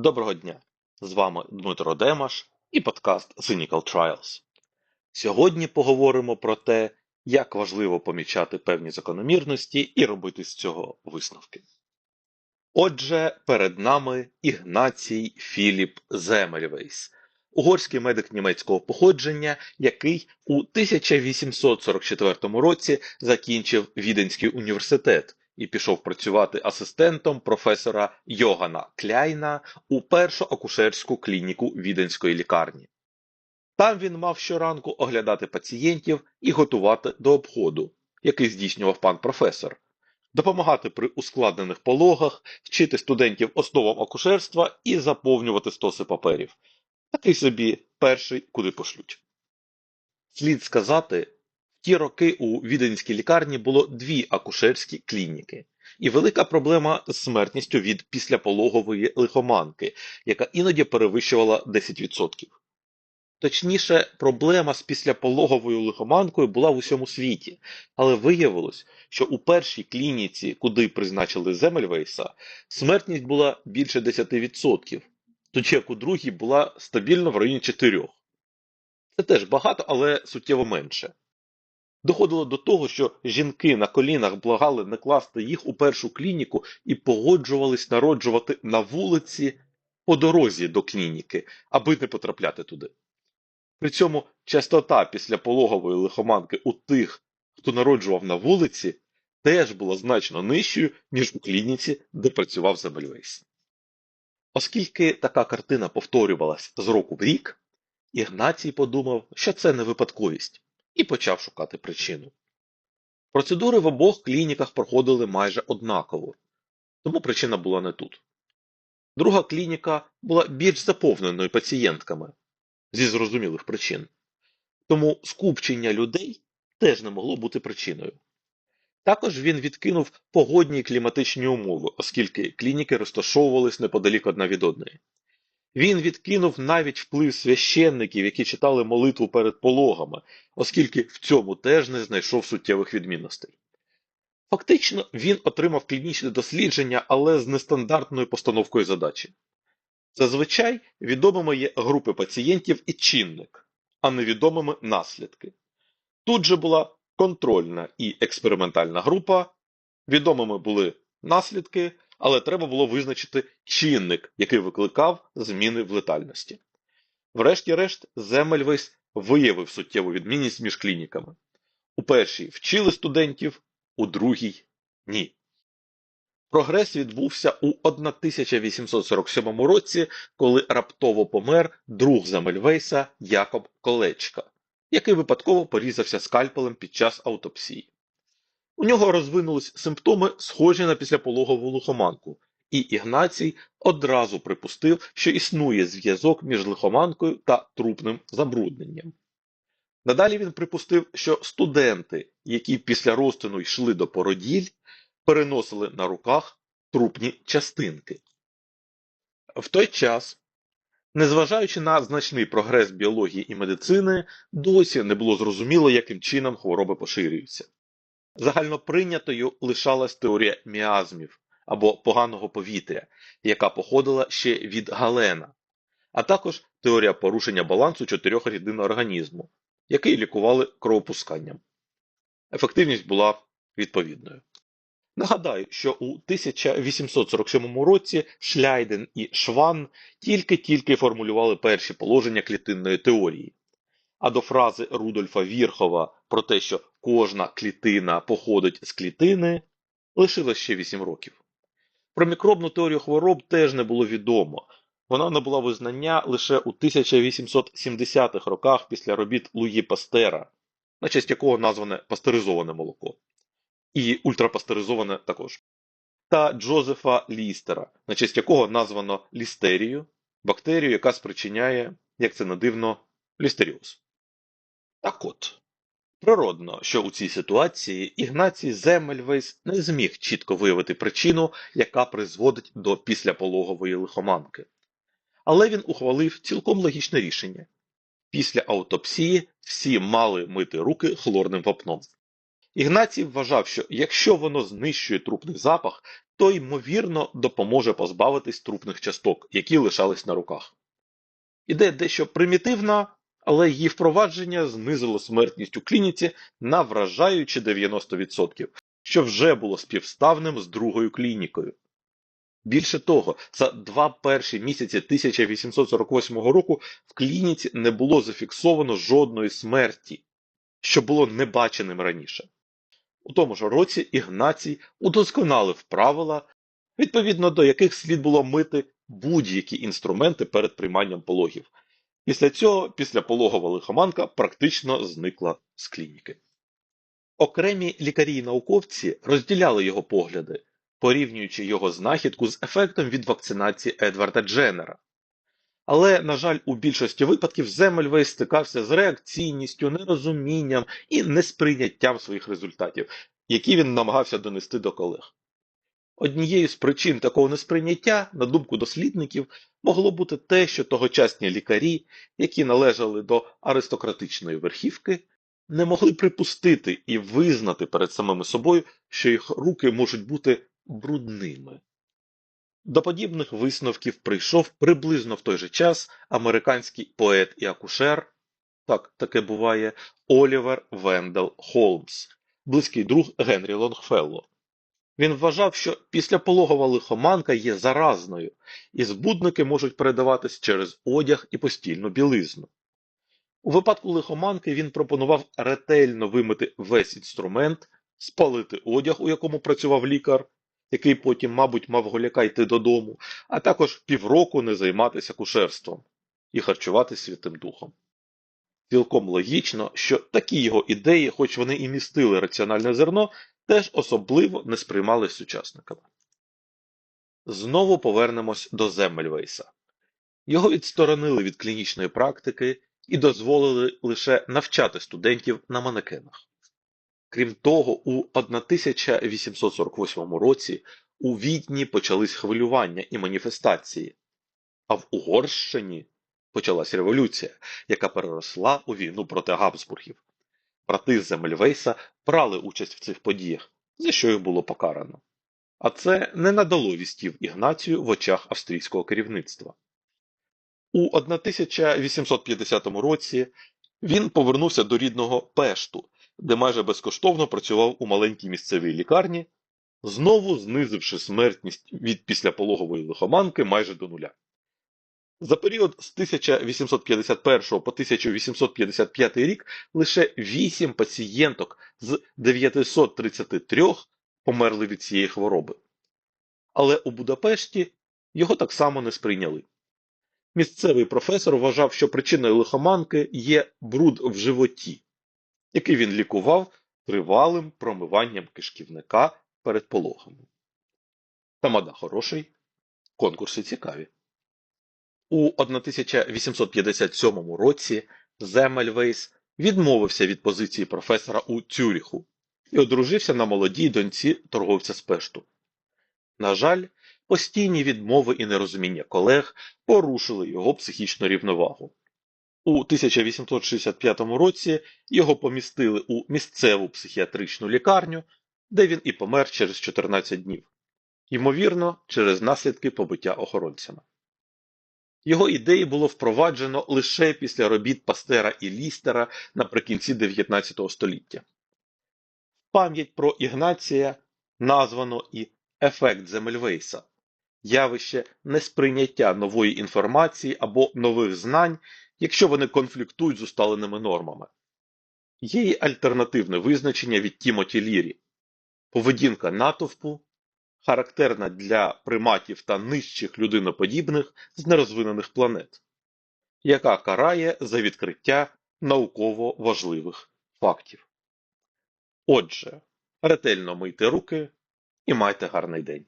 Доброго дня! З вами Дмитро Демаш і подкаст Cynical Trials. Сьогодні поговоримо про те, як важливо помічати певні закономірності і робити з цього висновки. Отже, перед нами Ігнацій Філіп Земельвейс, угорський медик німецького походження, який у 1844 році закінчив Віденський університет і пішов працювати асистентом професора Йогана Кляйна у першу акушерську клініку Віденської лікарні. Там він мав щоранку оглядати пацієнтів і готувати до обходу, який здійснював пан професор, допомагати при ускладнених пологах, вчити студентів основам акушерства і заповнювати стоси паперів. Такий собі перший, куди пошлють. Слід сказати, ті роки у віденській лікарні було дві акушерські клініки, і велика проблема з смертністю від післяпологової лихоманки, яка іноді перевищувала 10%. Точніше, проблема з післяпологовою лихоманкою була в усьому світі, але виявилось, що у першій клініці, куди призначили Земельвейса, смертність була більше 10%, тоді як у другій була стабільно в районі 4%. Це теж багато, але суттєво менше. Доходило до того, що жінки на колінах благали не класти їх у першу клініку і погоджувались народжувати на вулиці по дорозі до клініки, аби не потрапляти туди. При цьому частота післяпологової лихоманки у тих, хто народжував на вулиці, теж була значно нижчою, ніж у клініці, де працював Земельвейс. Оскільки така картина повторювалась з року в рік, Ігнацій подумав, що це не випадковість, і почав шукати причину. Процедури в обох клініках проходили майже однаково, тому причина була не тут. Друга клініка була більш заповненою пацієнтками зі зрозумілих причин, тому скупчення людей теж не могло бути причиною. Також він відкинув погодні кліматичні умови, оскільки клініки розташовувались неподалік одна від одної. Він відкинув навіть вплив священників, які читали молитву перед пологами, оскільки в цьому теж не знайшов суттєвих відмінностей. Фактично, він отримав клінічне дослідження, але з нестандартною постановкою задачі. Зазвичай відомими є групи пацієнтів і чинник, а невідомими наслідки. Тут же була контрольна і експериментальна група, відомими були наслідки, але треба було визначити чинник, який викликав зміни в летальності. Врешті-решт, Земельвейс виявив суттєву відмінність між клініками. У першій вчили студентів, у другій ні. Прогрес відбувся у 1847 році, коли раптово помер друг Земельвейса Якоб Колечка, який випадково порізався скальпелем під час аутопсії. У нього розвинулись симптоми, схожі на післяпологову лихоманку, і Ігнацій одразу припустив, що існує зв'язок між лихоманкою та трупним забрудненням. Надалі він припустив, що студенти, які після розтину йшли до породіль, переносили на руках трупні частинки. В той час, незважаючи на значний прогрес біології і медицини, досі не було зрозуміло, яким чином хвороби поширюються. Загальноприйнятою лишалась теорія міазмів або поганого повітря, яка походила ще від Галена, а також теорія порушення балансу чотирьох рідин організму, який лікували кровопусканням. Ефективність була відповідною. Нагадаю, що у 1847 році Шляйден і Шван тільки-тільки формулювали перші положення клітинної теорії. А до фрази Рудольфа Вірхова про те, що кожна клітина походить з клітини, лишилось ще 8 років. Про мікробну теорію хвороб теж не було відомо. Вона набула визнання лише у 1870-х роках після робіт Луї Пастера, на честь якого назване пастеризоване молоко, і ультрапастеризоване також, та Джозефа Лістера, на честь якого названо лістерію, бактерію, яка спричиняє, як це не дивно, лістеріоз. Так от, природно, що у цій ситуації Ігнацій Земельвейс не зміг чітко виявити причину, яка призводить до післяпологової лихоманки. Але він ухвалив цілком логічне рішення. Після аутопсії всі мали мити руки хлорним вапном. Ігнацій вважав, що якщо воно знищує трупний запах, то ймовірно допоможе позбавитись трупних часток, які лишались на руках. Ідея дещо примітивна, але її впровадження знизило смертність у клініці на вражаючі 90%, що вже було співставним з другою клінікою. Більше того, за два перші місяці 1848 року в клініці не було зафіксовано жодної смерті, що було небаченим раніше. У тому ж році Ігнацій удосконалив правила, відповідно до яких слід було мити будь-які інструменти перед прийманням пологів. Після цього післяпологова лихоманка практично зникла з клініки. Окремі лікарі і науковці розділяли його погляди, порівнюючи його знахідку з ефектом від вакцинації Едварда Дженнера. Але, на жаль, у більшості випадків Земельвейс стикався з реакційністю, нерозумінням і несприйняттям своїх результатів, які він намагався донести до колег. Однією з причин такого несприйняття, на думку дослідників, могло бути те, що тогочасні лікарі, які належали до аристократичної верхівки, не могли припустити і визнати перед самими собою, що їх руки можуть бути брудними. До подібних висновків прийшов приблизно в той же час американський поет і акушер, так таке буває, Олівер Вендел Холмс, близький друг Генрі Лонгфелло. Він вважав, що післяпологова лихоманка є заразною, і збудники можуть передаватись через одяг і постільну білизну. У випадку лихоманки він пропонував ретельно вимити весь інструмент, спалити одяг, у якому працював лікар, який потім, мабуть, мав голяка йти додому, а також півроку не займатися кушерством і харчуватись Святим Духом. Цілком логічно, що такі його ідеї, хоч вони і містили раціональне зерно, теж особливо не сприймались сучасниками. Знову повернемось до Земельвейса. Його відсторонили від клінічної практики і дозволили лише навчати студентів на манекенах. Крім того, у 1848 році у Відні почались хвилювання і маніфестації, а в Угорщині почалась революція, яка переросла у війну проти Габсбургів. Брати Земельвейса брали участь в цих подіях, за що їх було покарано. А це не надало вістів Ігнацію в очах австрійського керівництва. У 1850 році він повернувся до рідного Пешту, де майже безкоштовно працював у маленькій місцевій лікарні, знову знизивши смертність від післяпологової лихоманки майже до нуля. За період з 1851 по 1855 рік лише 8 пацієнток з 933 померли від цієї хвороби. Але у Будапешті його так само не сприйняли. Місцевий професор вважав, що причиною лихоманки є бруд в животі, який він лікував тривалим промиванням кишківника перед пологами. Тамада хороший, конкурси цікаві. У 1857 році Земельвейс відмовився від позиції професора у Цюріху і одружився на молодій доньці торговця з Пешту. На жаль, постійні відмови і нерозуміння колег порушили його психічну рівновагу. У 1865 році його помістили у місцеву психіатричну лікарню, де він і помер через 14 днів, ймовірно, через наслідки побиття охоронцями. Його ідеї було впроваджено лише після робіт Пастера і Лістера наприкінці 19 століття. Пам'ять про Ігнація названо і ефект Земельвейса явище несприйняття нової інформації або нових знань, якщо вони конфліктують з усталеними нормами. Є й альтернативне визначення від Тімоті Лірі поведінка натовпу характерна для приматів та нижчих людиноподібних з нерозвинених планет, яка карає за відкриття науково важливих фактів. Отже, ретельно мийте руки і майте гарний день.